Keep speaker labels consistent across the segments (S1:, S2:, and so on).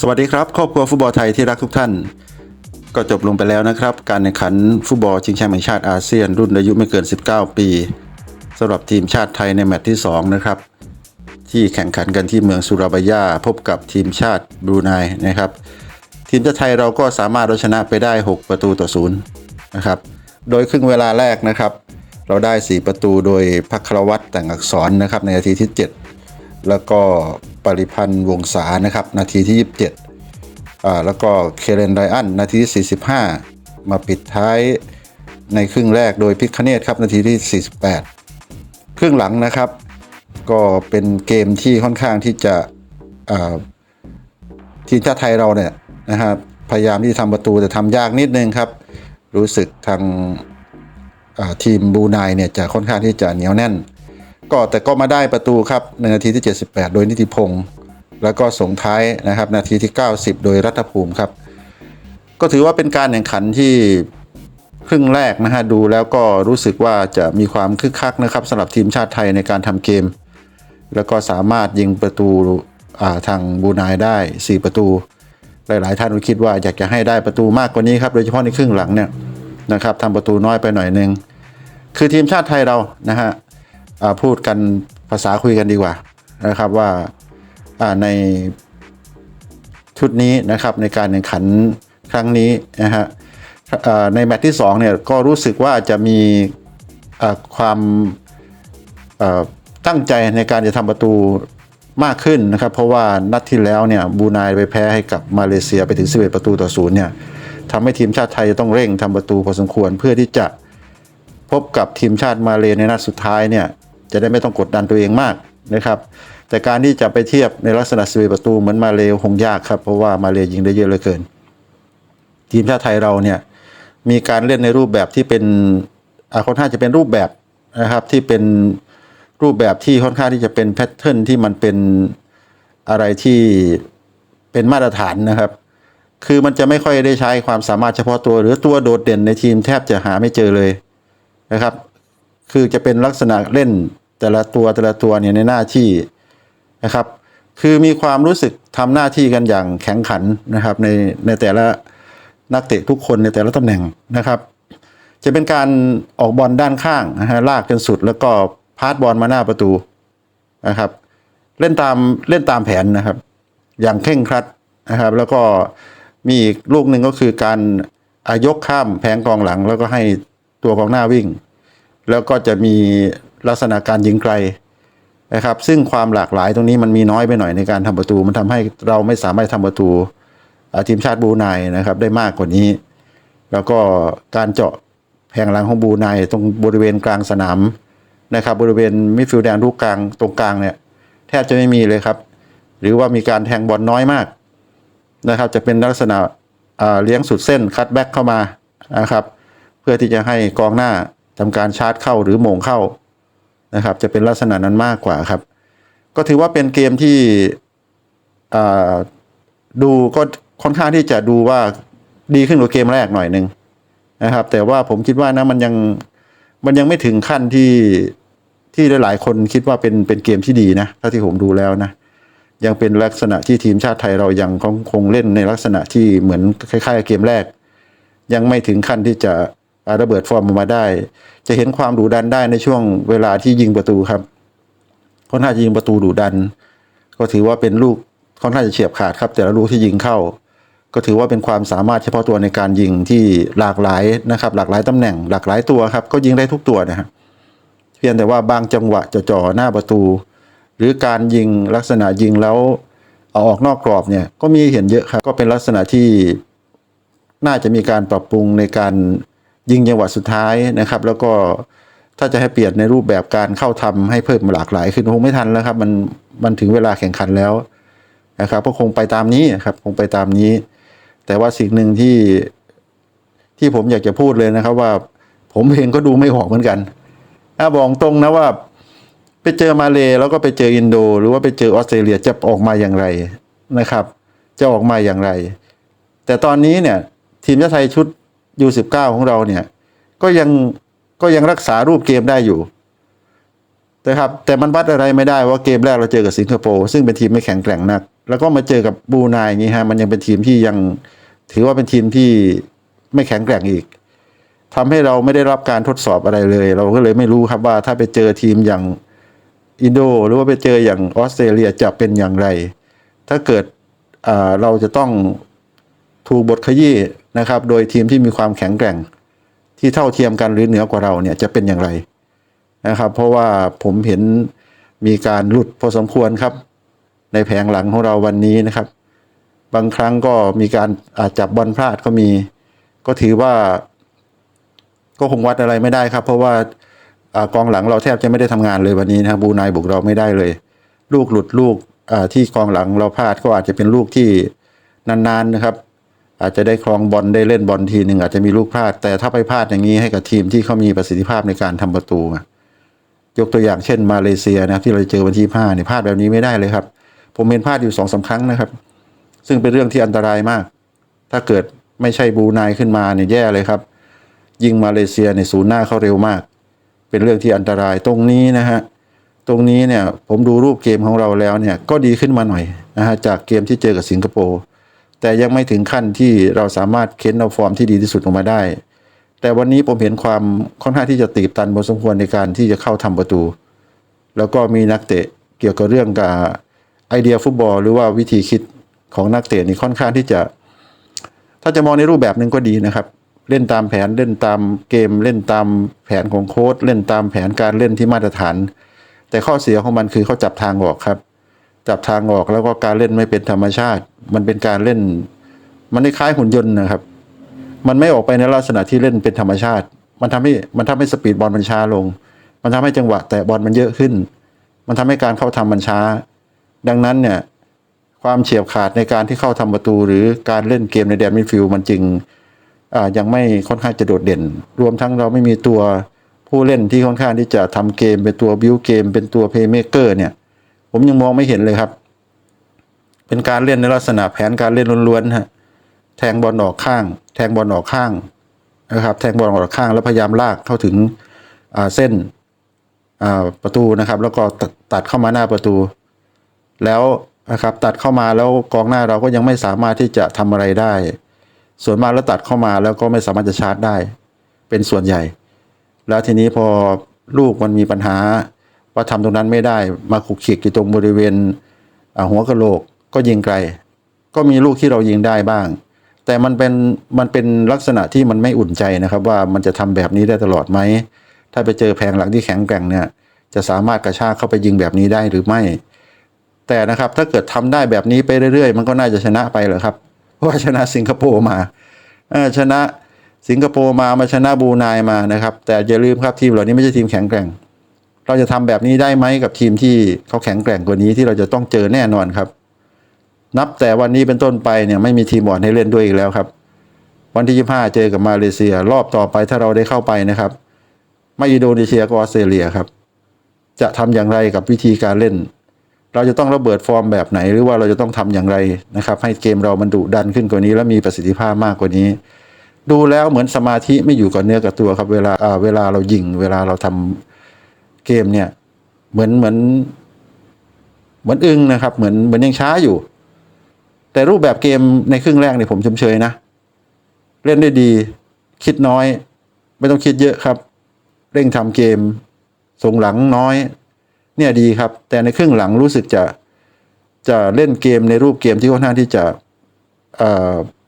S1: สวัสดีครับครอบครัวฟุตบอลไทยที่รักทุกท่าน ก็จบลงไปแล้วนะครับ การแข่งขันฟุตบอลชิงแชมป์แห่งชาติอาเซียน รุ่นอายุไม่เกิน 19 ปีสำหรับทีมชาติไทยในแมตช์ที่ 2 นะครับ ที่แข่งขันกันที่เมืองสุราบายาพบกับทีมชาติบรูไนนะครับ ทีมชาติไทยเราก็สามารถเอาชนะไปได้ 6 ประตูต่อศูนย์นะครับโดยครึ่งเวลาแรกนะครับ เราได้ 4 ประตูโดยพัครวัตแต่งอักษรนะครับในนาทีที่ 7 แล้วก็ปริพันธ์วงศานะครับ นาทีที่ 27อ่าแล้วก็เคเรนไรอันนาทีที่ 45 มาปิดท้ายในครึ่งแรกโดยพิคเนตครับนาทีที่ 48 ครึ่งหลังนะครับ ก็เป็นเกมที่ค่อนข้างที่จะทีมชาติไทยเราเนี่ยนะฮะพยายามที่จะทำประตูแต่ทำยากนิดนึงครับ รู้สึกทางทีมบูไนเนี่ยจะค่อนข้างที่จะเหนียวแน่น ก็แต่ก็มาได้ประตูครับในนาทีที่ 78 โดยนิติพงศ์แล้วก็ส่งท้ายนะครับนาทีที่ 90 โดยรัฐภูมิครับ ก็ถือว่าเป็นการแข่งขันที่ครึ่งแรกนะฮะดูแล้วก็รู้สึกว่าจะมีความคึกคักนะครับสำหรับทีมชาติไทยในการทำเกม แล้วก็สามารถยิงประตูาทางบรูไนได้ 4 ประตู หลาย ๆ ท่านคิดว่าอยากจะให้ได้ประตูมากกว่านี้ครับโดยเฉพาะในครึ่งหลังเนี่ยนะครับทำประตูน้อยไปหน่อยนึงคือทีมชาติไทยเรานะฮะ พูดกันภาษาคุยกันดีกว่านะครับว่าในชุดนี้นะครับในการแข่งขันครั้งนี้นะฮะในแมตช์ที่2เนี่ยก็รู้สึกว่าจะมีความตั้งใจในการจะทำประตูมากขึ้นนะครับ เพราะว่านัดที่แล้วเนี่ยบรูไนไปแพ้ให้กับมาเลเซียไปถึง 11 ประตูต่อศูนย์เนี่ยทำให้ทีมชาติไทยจะต้องเร่งทำประตูพอสมควรเพื่อที่จะพบกับทีมชาติมาเลในนัดสุดท้ายเนี่ย จะได้ไม่ต้องกดดันตัวเองมากนะครับ แต่การที่จะไปเทียบในลักษณะสวีประตูเหมือนมาเลคงยากครับ เพราะว่ามาเลยิงได้เยอะเหลือเกิน ทีมชาติไทยเราเนี่ยมีการเล่นในรูปแบบที่เป็นอาค่อนข้างจะเป็นรูปแบบนะครับที่เป็นรูปแบบที่ค่อนข้างที่จะเป็นแพทเทิร์นที่มันเป็นอะไรที่เป็นมาตรฐานนะครับ คือมันจะไม่ค่อยได้ใช้ความสามารถเฉพาะตัว หรือตัวโดดเด่นในทีมแทบจะหาไม่เจอเลยนะครับ คือจะเป็นลักษณะเล่น แต่ละตัวแต่ละตัวเนี่ยในหน้าที่นะครับ คือมีความรู้สึกทำหน้าที่กันอย่างแข็งขันนะครับในในแต่ละนักเตะทุกคนในแต่ละตำแหน่งนะครับ จะเป็นการออกบอลด้านข้างนะฮะลากจนสุดแล้วก็พาสบอลมาหน้าประตูนะครับ เล่นตามเล่นตามแผนนะครับ อย่างเคร่งครัดนะครับ แล้วก็มีอีกลูกหนึ่งก็คือการอายกข้ามแผงกองหลัง แล้วก็ให้ตัวกองหน้าวิ่ง แล้วก็จะมี ลักษณะการยิงไกลนะครับซึ่งความหลากหลายตรงนี้มันมีน้อยไปหน่อยในการทำประตู มันทำให้เราไม่สามารถทำประตูอาทีมชาติบูไนนะครับได้มากกว่านี้ แล้วก็การเจาะแผงหลังของบูไนตรงบริเวณกลางสนามนะครับบริเวณมิดฟิลด์แดนลูกกลางตรงกลางเนี่ยแทบจะไม่มีเลยครับ หรือว่ามีการแทงบอลน้อยมากนะครับจะเป็นลักษณะเลี้ยงสุดเส้นคัตแบ็กเข้ามานะครับเพื่อที่จะให้กองหน้าทำการชาร์จเข้าหรือโมงเข้า นะครับ จะเป็นลักษณะนั้นมากกว่าครับ ก็ถือว่าเป็นเกมที่ดูก็ค่อนข้างที่จะดูว่าดีขึ้นกว่าเกมแรกหน่อยหนึ่งนะครับ แต่ว่าผมคิดว่านะมันยังมันยังไม่ถึงขั้นที่ที่หลายๆคนคิดว่าเป็นเป็นเกมที่ดีนะเท่าที่ผมดูแล้วนะ ยังเป็นลักษณะที่ทีมชาติไทยเรายังคงคงเล่นในลักษณะที่เหมือนคล้ายๆเกมแรก ยังไม่ถึงขั้นที่จะ ระเบิดฟอร์มออกมาได้ จะเห็นความดุดันได้ในช่วงเวลาที่ยิงประตูครับค่อนข้างจะยิงประตูดุดัน ก็ถือว่าเป็นลูกค่อนข้างจะเฉียบขาดครับ แต่ละลูกที่ยิงเข้า ก็ถือว่าเป็นความสามารถเฉพาะตัวในการยิงที่หลากหลายนะครับ หลากหลายตำแหน่ง หลากหลายตัวครับ ก็ยิงได้ทุกตัวนะครับเพียงแต่ว่าบางจังหวะจะจ่อหน้าประตู หรือการยิงลักษณะยิงแล้วเอาออกนอกกรอบเนี่ยก็มีเห็นเยอะครับก็เป็นลักษณะที่น่าจะมีการปรับปรุงในการ ยิงจังหวะสุดท้ายนะครับ แล้วก็ถ้าจะให้เปลี่ยนในรูปแบบการเข้าทำให้เพิ่มหลากหลายขึ้นคงไม่ทันแล้วครับ มันมันถึงเวลาแข่งขันแล้วนะครับก็คงไปตามนี้ครับคงไปตามนี้ แต่ว่าสิ่งหนึ่งที่ที่ผมอยากจะพูดเลยนะครับว่า ผมเองก็ดูไม่ออกเหมือนกันถ้าบอกตรงนะว่า ไปเจอมาเลแล้วก็ไปเจออินโด หรือว่าไปเจอออสเตรเลียจะออกมาอย่างไรนะครับ จะออกมาอย่างไร แต่ตอนนี้เนี่ย ทีมชาติไทยชุด ยู19ของเราเนี่ย ก็ยังก็ยังรักษารูปเกมได้อยู่แต่ครับแต่มันวัดอะไรไม่ได้ว่าเกมแรกเราเจอกับสิงคโปร์ซึ่งเป็นทีมไม่แข็งแกร่งนัก แล้วก็มาเจอกับบรูไนอย่างนี้ฮะมันยังเป็นทีมที่ยังถือว่าเป็นทีมที่ไม่แข็งแกร่งอีกทำให้เราไม่ได้รับการทดสอบอะไรเลย เราก็เลยไม่รู้ครับว่าถ้าไปเจอทีมอย่างอินโด หรือว่าไปเจออย่างออสเตรเลียจะเป็นอย่างไร ถ้าเกิดเราจะต้องถูกบทขยี้ นะครับ โดยทีมที่มีความแข็งแกร่งที่เท่าเทียมกันหรือเหนือกว่าเราเนี่ยจะเป็นอย่างไรนะครับ เพราะว่าผมเห็นมีการหลุดพอสมควรครับ ในแผงหลังของเราวันนี้นะครับ บางครั้งก็มีการอาจจับบอลพลาดก็มี ก็ถือว่า ก็คงวัดอะไรไม่ได้ครับ เพราะว่ากองหลังเราแทบจะไม่ได้ทำงานเลยวันนี้นะครับบรูไนบุกเราไม่ได้เลย ลูกหลุดลูกที่กองหลังเราพลาดก็อาจจะเป็นลูกที่นานๆนะครับ อาจจะได้ครองบอลได้เล่นบอลทีหนึ่งอาจจะมีลูกพลาด แต่ถ้าไปพลาดอย่างนี้ให้กับทีมที่เขามีประสิทธิภาพในการทำประตูยกตัวอย่างเช่นมาเลเซียนะที่เราเจอวันที่ห้าเนี่ยพลาดแบบนี้ไม่ได้เลยครับ ผมเห็นพลาดอยู่สองสาครั้งนะครับ ซึ่งเป็นเรื่องที่อันตรายมาก ถ้าเกิดไม่ใช่บรูไนขึ้นมาเนี่ยแย่เลยครับ ยิงมาเลเซียในศูนย์หน้าเขาเร็วมาก เป็นเรื่องที่อันตรายตรงนี้นะฮะตรงนี้เนี่ยผมดูรูปเกมของเราแล้วเนี่ยก็ดีขึ้นมาหน่อยนะฮะจากเกมที่เจอกับสิงคโปร์ แต่ยังไม่ถึงขั้นที่เราสามารถเค้นเอาฟอร์มที่ดีที่สุดออกมาได้ แต่วันนี้ผมเห็นความค่อนข้างที่จะตีบตันพอสมควรในการที่จะเข้าทำประตู แล้วก็มีนักเตะเกี่ยวกับเรื่องกับไอเดียฟุตบอล หรือว่าวิธีคิดของนักเตะนี่ค่อนข้างที่จะ ถ้าจะมองในรูปแบบหนึ่งก็ดีนะครับ เล่นตามแผนเล่นตามเกม เล่นตามแผนของโค้ชเล่นตามแผนการเล่นที่มาตรฐาน แต่ข้อเสียของมันคือเขาจับทางออกครับ จับทางออกแล้วก็การเล่นไม่เป็นธรรมชาติ มันเป็นการเล่น มันคล้ายหุ่นยนต์นะครับ มันไม่ออกไปในลักษณะที่เล่นเป็นธรรมชาติ มันทำให้มันทำให้สปีดบอลมันช้าลง มันทำให้จังหวะแต่บอลมันเยอะขึ้น มันทำให้การเข้าทำมันช้า ดังนั้นเนี่ยความเฉียบขาดในการที่เข้าทำประตู หรือการเล่นเกมในแดนมิดฟิลด์มันจึงอ่ายังไม่ค่อนข้างจะโดดเด่น รวมทั้งเราไม่มีตัวผู้เล่นที่ค่อนข้างที่จะทำเกม เป็นตัวบิวเกม เป็นตัวเพย์เมเกอร์เนี่ย ผมยังมองไม่เห็นเลยครับ เป็นการเล่นในลักษณะแผนการเล่นล้วนๆฮะแทงบอลออกข้าง แทงบอลออกข้างนะครับ แทงบอลออกข้างแล้วพยายามลากเข้าถึงเส้นประตูนะครับ แล้วก็ตัดเข้ามาหน้าประตู แล้วนะครับตัดเข้ามาแล้วกองหน้าเราก็ยังไม่สามารถที่จะทำอะไรได้ ส่วนมากแล้วตัดเข้ามาแล้วก็ไม่สามารถจะชาร์จได้ เป็นส่วนใหญ่ แล้วทีนี้พอลูกมันมีปัญหา ว่าทำตรงนั้นไม่ได้ มาขุกขิกอยู่ตรงบริเวณหัวกะโหลกก็ยิงไกล ก็มีลูกที่เรายิงได้บ้าง แต่มันเป็นมันเป็นลักษณะที่มันไม่อุ่นใจนะครับ ว่ามันจะทำแบบนี้ได้ตลอดไหมถ้าไปเจอแผงหลังที่แข็งแกร่งเนี่ยจะสามารถกระชากเข้าไปยิงแบบนี้ได้หรือไม่ แต่นะครับถ้าเกิดทำได้แบบนี้ไปเรื่อยๆ มันก็น่าจะชนะไปเหรอครับ เพราะว่าชนะสิงคโปร์มาชนะสิงคโปร์มามาชนะบรูไนมานะครับ แต่อย่าลืมครับทีมเหล่านี้ไม่ใช่ทีมแข็งแกร่ง เราจะทำแบบนี้ได้ไหมกับทีมที่เขาแข็งแกร่งกว่านี้ที่เราจะต้องเจอแน่นอนครับ นับแต่วันนี้เป็นต้นไปเนี่ยไม่มีทีมอ่อนให้เล่นด้วยอีกแล้วครับ วันที่25เจอกับมาเลเซีย รอบต่อไปถ้าเราได้เข้าไปนะครับ ไม่อินโดนีเซียก็ออสเตรเลียครับ จะทำอย่างไรกับวิธีการเล่น เราจะต้องระเบิดฟอร์มแบบไหน หรือว่าเราจะต้องทำอย่างไรนะครับ ให้เกมเรามันดุดันขึ้นกว่านี้ และมีประสิทธิภาพมากกว่านี้ ดูแล้วเหมือนสมาธิไม่อยู่กับเนื้อกับตัวครับ เวลาอ่าเวลาเรายิง เวลาเราทำ เกมเนี่ยเหมือนเหมือนเหมือนอึงนะครับ เหมือนเหมือนยังช้าอยู่ แต่รูปแบบเกมในครึ่งแรกเนี่ยผมชมเชยนะ เล่นได้ดี คิดน้อย ไม่ต้องคิดเยอะครับ เร่งทำเกม ส่งหลังน้อย เนี่ยดีครับ แต่ในครึ่งหลังรู้สึกจะจะเล่นเกมในรูปเกมที่ค่อนข้างที่จะ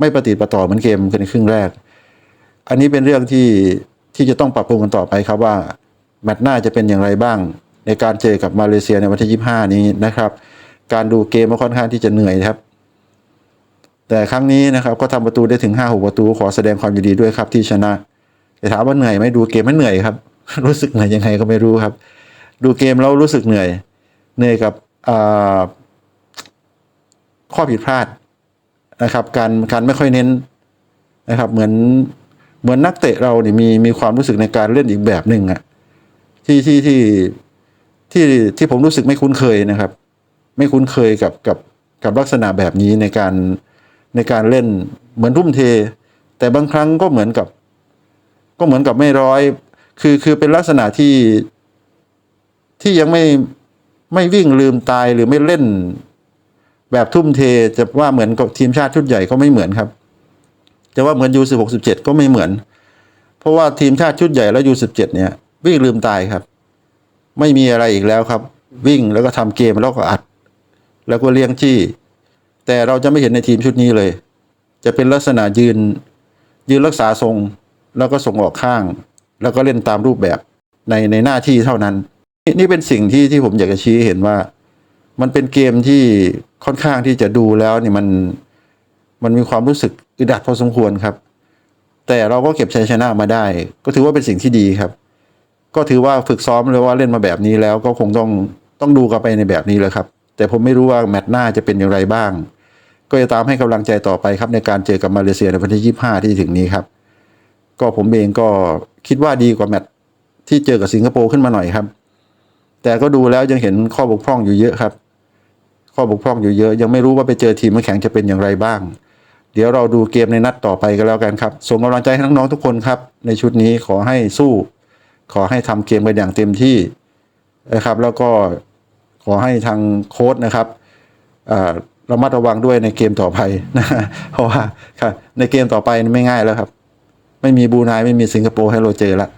S1: ไม่ประติปะต่อเหมือนเกมในครึ่งแรก อันนี้เป็นเรื่องที่ที่จะต้องปรับปรุงกันต่อไปครับว่า แมตช์หน้าจะเป็นอย่างไรบ้าง ในการเจอกับมาเลเซียในวันที่ 25 นี้นะครับ การดูเกมมันค่อนข้างที่จะเหนื่อยครับ แต่ครั้งนี้นะครับก็ทำประตูได้ถึง 5-6 ประตู ขอแสดงความยินดีด้วยครับที่ชนะแต่ถามว่าเหนื่อยไหมดูเกมไม่เหนื่อยครับ รู้สึกเหนื่อยยังไงก็ไม่รู้ครับ ดูเกมแล้วรู้สึกเหนื่อย เหนื่อยกับข้อผิดพลาดนะครับ การการไม่ค่อยเน้นนะครับ เหมือนเหมือนนักเตะเราเนี่ยมีมีความรู้สึกในการเล่นอีกแบบหนึ่งอะ ที่ที่ที่ที่ที่ผมรู้สึกไม่คุ้นเคยนะครับ ไม่คุ้นเคยกับกับกับลักษณะแบบนี้ในการในการเล่นเหมือนทุ่มเท แต่บางครั้งก็เหมือนกับ ก็เหมือนกับไม่ร้อย คือคือเป็นลักษณะที่ที่ยังไม่ไม่วิ่งลืมตายหรือไม่เล่น แบบทุ่มเทจะว่าเหมือนกับทีมชาติชุดใหญ่ก็ไม่เหมือนครับจะว่าเหมือนยูสิบหกสิบเจ็ดก็ไม่เหมือน เพราะว่าทีมชาติชุดใหญ่แล้วยูสิบเจ็ดเนี่ย วิ่งลืมตายครับ ไม่มีอะไรอีกแล้วครับ วิ่งแล้วก็ทำเกมแล้วก็อัด แล้วก็เลี้ยงจี้ แต่เราจะไม่เห็นในทีมชุดนี้เลย จะเป็นลักษณะยืน ยืนรักษาทรง แล้วก็ส่งออกข้าง แล้วก็เล่นตามรูปแบบในในหน้าที่เท่านั้นนี่นี่เป็นสิ่งที่ที่ผมอยากจะชี้เห็นว่า มันเป็นเกมที่ค่อนข้างที่จะดูแล้วนี่มันมันมีความรู้สึกอึดอัดพอสมควรครับ แต่เราก็เก็บชัยชนะมาได้ ก็ถือว่าเป็นสิ่งที่ดีครับ ก็ถือว่าฝึกซ้อมเลยว่าเล่นมาแบบนี้แล้วก็คงต้องต้องดูกันไปในแบบนี้เลยครับ แต่ผมไม่รู้ว่าแมตช์หน้าจะเป็นอย่างไรบ้าง ก็จะตามให้กำลังใจต่อไปครับในการเจอกับมาเลเซียในวันที่ 25 ที่ถึงนี้ครับ ก็ผมเองก็คิดว่าดีกว่าแมตช์ที่เจอกับสิงคโปร์ขึ้นมาหน่อยครับ แต่ก็ดูแล้วยังเห็นข้อบกพร่องอยู่เยอะครับ ข้อบกพร่องอยู่เยอะ ยังไม่รู้ว่าไปเจอทีมแข็งจะเป็นอย่างไรบ้าง เดี๋ยวเราดูเกมในนัดต่อไปกันแล้วกันครับส่งกำลังใจให้น้องๆทุกคนครับ ในชุดนี้ขอให้สู้ ขอให้ทำเกมกันอย่างเต็มที่นะครับแล้วก็ขอให้ทางโค้ชนะครับอ่าระมัดระวังด้วยในเกมต่อไปนะเพราะว่าครับในเกมต่อไปนไม่ง่ายแล้วครับ ไม่มีบรูไนไม่มีสิงคโปร์ให้เราเจอละ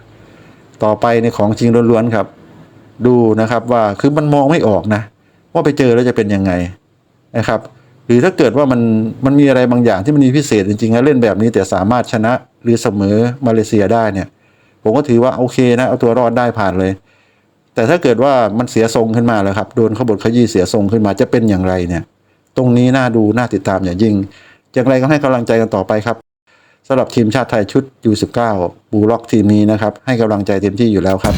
S1: ต่อไปในของจริงล้วนๆครับ ดูนะครับว่าคือมันมองไม่ออกนะ ว่าไปเจอแล้วจะเป็นยังไงนะครับ หรือถ้าเกิดว่ามันมันมีอะไรบางอย่างที่มันมีพิเศษจริงๆแล้วเล่นแบบนี้แต่สามารถชนะหรือเสมอมาเลเซียได้เนี่ย ผมก็ถือว่าโอเคนะเอาตัวรอดได้ผ่านเลย แต่ถ้าเกิดว่ามันเสียทรงขึ้นมาแล้วครับโดนขบถขยี้เสียทรงขึ้นมาจะเป็นอย่างไรเนี่ย ตรงนี้น่าดูน่าติดตามอย่างยิ่งอย่างไรก็ให้กำลังใจกันต่อไปครับสำหรับทีมชาติไทยชุด U19 บูล็อกทีมนี้นะครับ ให้กำลังใจเต็มที่อยู่แล้วครับ